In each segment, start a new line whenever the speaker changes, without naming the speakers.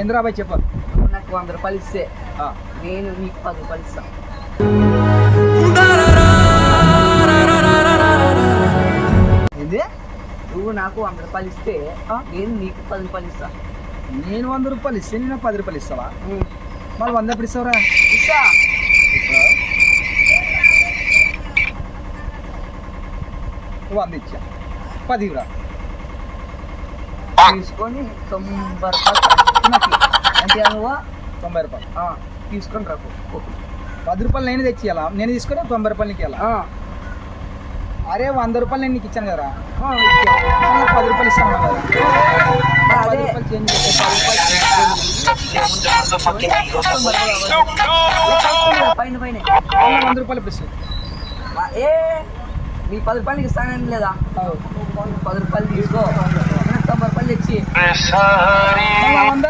ఆ ఇంద్రాబాయ్ చెప్పు.
నువ్వు నాకు వంద రూపాయలు ఇస్తే. నేను నీకు పది రూపాయలు ఇస్తా.
ఏంది?
నువ్వు నాకు వంద రూపాయలు ఇస్తే? నేను నీకు పది రూపాయలు ఇస్తా.
నేను వంద రూపాయలు ఇస్తే నేను పది రూపాయలు ఇస్తావా. మళ్ళీ వంద ఎప్పుడు ఇస్తావురా?
ఇస్తా.
వంద ఇచ్చా. పది ఇవ్వరా.
తీసుకొని తొంభై రూపాయలు నాకు
తొంభై రూపాయలు
తీసుకొని రాకు
పది రూపాయలు నేను తెచ్చియాలా నేను తీసుకొని తొంభై రూపాయలు నీకు ఇవ్వాలా అరే వంద రూపాయలు నేను నీకు ఇచ్చాను కదా పది రూపాయలు ఇస్తాను కదా పది రూపాయలు చేంజ్
పైన పైన
వంద రూపాయలు ఇప్పుడు
ఏ నీ పది రూపాయలకి ఇస్తానని లేదా పది రూపాయలు తీసుకో నాకు తొంభై రూపాయలు తెచ్చి
మళ్ళీ వంద
నీ వంద.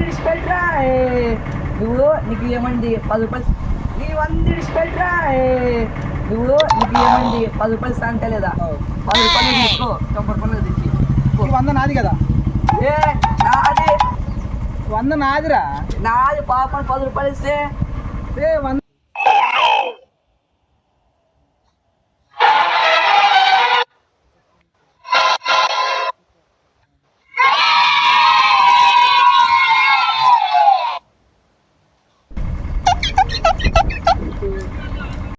ఇడిచిపెట్టరా ఏ. నువ్వు నీకు ఏమంది? పది రూపాయలు. నీ వంద ఇడిచిపెట్టరా ఏ. నువ్వు నీకు ఏమంది? పది రూపాయలు అంటే లేదా? పది రూపాయలు తీసుకో. తొంభై రూపాయలు
వంద నాది కదా?
ఏ నాది.
వంద నాదిరా?
నాది పాపం పది రూపాయలు ఇస్తే.
ఏ వంద